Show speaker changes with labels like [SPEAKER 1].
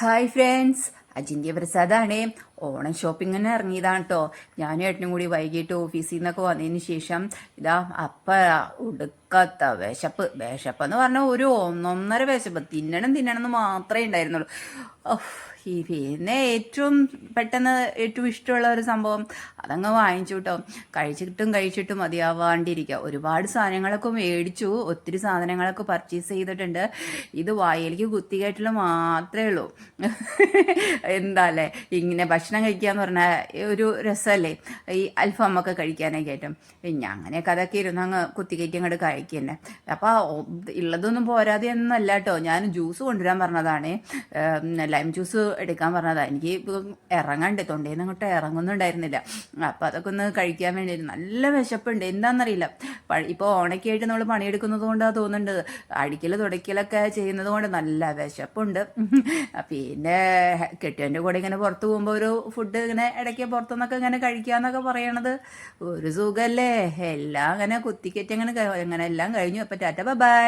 [SPEAKER 1] Hi friends Ajinthya പ്രസാദാണ്. ഓണം ഷോപ്പിങ്ങിന് ഇറങ്ങിയതാണ് കേട്ടോ ഞാനും ഏട്ടനും കൂടി വൈകിട്ട് ഓഫീസിൽ നിന്നൊക്കെ വന്നതിന് ശേഷം ഇതാ അപ്പ ഉടുക്കാത്ത വിശപ്പ് വിശപ്പെന്ന് പറഞ്ഞാൽ ഒരു ഒന്നൊന്നര വിശപ്പ്. തിന്നണം തിന്നണം എന്ന് മാത്രമേ ഉണ്ടായിരുന്നുള്ളൂ. ഈ പിന്നെ ഏറ്റവും പെട്ടെന്ന് ഏറ്റവും ഇഷ്ടമുള്ള ഒരു സംഭവം അതങ്ങ് വാങ്ങിച്ചു കേട്ടോ കഴിച്ചിട്ടും കഴിച്ചിട്ടും മതിയാവാണ്ടിരിക്കുക ഒരുപാട് സാധനങ്ങളൊക്കെ മേടിച്ചു. ഒത്തിരി സാധനങ്ങളൊക്കെ പർച്ചേസ് ചെയ്തിട്ടുണ്ട്. ഇത് വായിലേക്ക് കുത്തികയറ്റിൽ മാത്രമേ ഉള്ളൂ. എന്താല്ലേ? ഇങ്ങനെ ഭക്ഷണം കഴിക്കുക എന്ന് പറഞ്ഞാൽ ഒരു രസമല്ലേ ഈ അൽഫാമൊക്കെ കഴിക്കാനൊക്കെ ആയിട്ടും ഞാൻ അങ്ങനെയൊക്കെ അതൊക്കെ ഇരുന്ന് അങ്ങ് കുത്തിക്കയറ്റി അങ്ങോട്ട് കഴിക്കന്നെ. അപ്പോൾ ഉള്ളതൊന്നും പോരാതെ ഒന്നല്ല കേട്ടോ ഞാൻ ജ്യൂസ് കൊണ്ടുവരാൻ പറഞ്ഞതാണ്. ലൈം ജ്യൂസ് എടുക്കാൻ പറഞ്ഞതാണ് എനിക്ക് ഇറങ്ങണ്ട് തൊണ്ടയിൽ നിന്ന് അങ്ങോട്ട് ഇറങ്ങുന്നുണ്ടായിരുന്നില്ല. അപ്പം അതൊക്കെ ഒന്ന് കഴിക്കാൻ വേണ്ടി നല്ല വിശപ്പുണ്ട്. എന്താണെന്നറിയില്ല ഇപ്പോൾ ഓണക്കായിട്ട് നമ്മൾ പണിയെടുക്കുന്നത് കൊണ്ടാണ് തോന്നുന്നുണ്ട് അടിക്കൽ തുടയ്ക്കലൊക്കെ ചെയ്യുന്നത് കൊണ്ട് നല്ല വിശപ്പുണ്ട്. പിന്നെ കെട്ടിയന്റെ കൂടെ ഇങ്ങനെ പുറത്ത് പോകുമ്പോൾ ഒരു ഫുഡ് ഇങ്ങനെ ഇടയ്ക്ക് പുറത്തുനിന്നൊക്കെ ഇങ്ങനെ കഴിക്കാന്നൊക്കെ പറയണത് ഒരു സുഖമല്ലേ എല്ലാം അങ്ങനെ കുത്തിക്കെറ്റ് അങ്ങനെ അങ്ങനെ എല്ലാം കഴിഞ്ഞു. അപ്പം ടാറ്റ ബൈ.